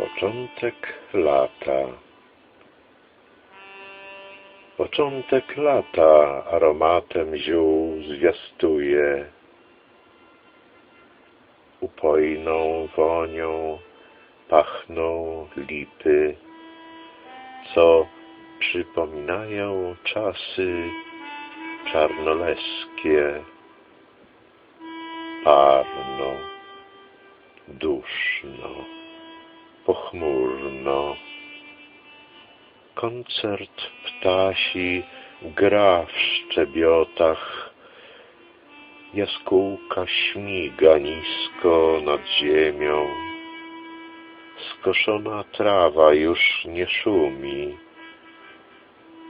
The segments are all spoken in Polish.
Początek lata. Początek lata aromatem ziół zwiastuje. Upojną wonią pachną lipy, co przypominają czasy czarnoleskie. Parno, duszno pochmurno. Koncert ptasi gra w szczebiotach. Jaskółka śmiga nisko nad ziemią. Skoszona trawa już nie szumi.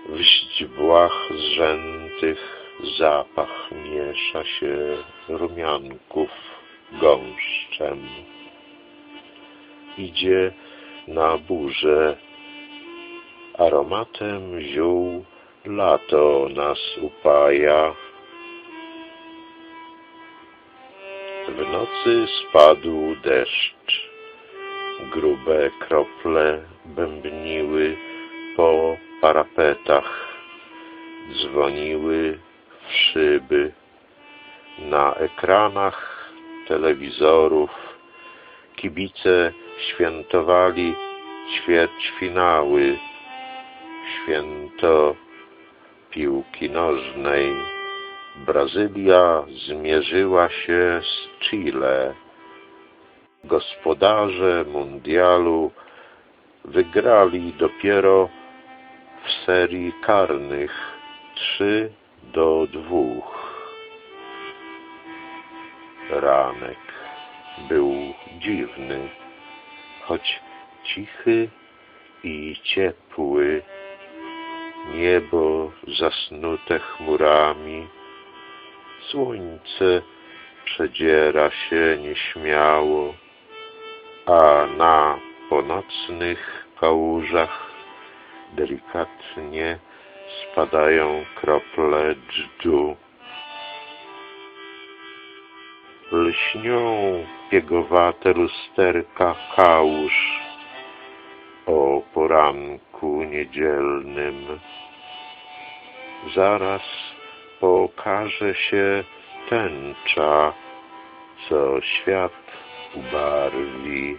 W źdźbłach zrzętych zapach miesza się rumianków gąszczem idzie na burzę. Aromatem ziół lato nas upaja. W nocy spadł deszcz. Grube krople bębniły po parapetach. Dzwoniły w szyby. Na ekranach telewizorów kibice świętowali ćwierćfinały, święto piłki nożnej. Brazylia zmierzyła się z Chile. Gospodarze mundialu wygrali dopiero w serii karnych 3 do 2. Ranek był dziwny, choć cichy i ciepły. Niebo zasnute chmurami, słońce przedziera się nieśmiało, a na ponocnych kałużach delikatnie spadają krople dżdżu. Lśnią piegowate lusterka kałuż o poranku niedzielnym. Zaraz pokaże się tęcza, co świat ubarwi.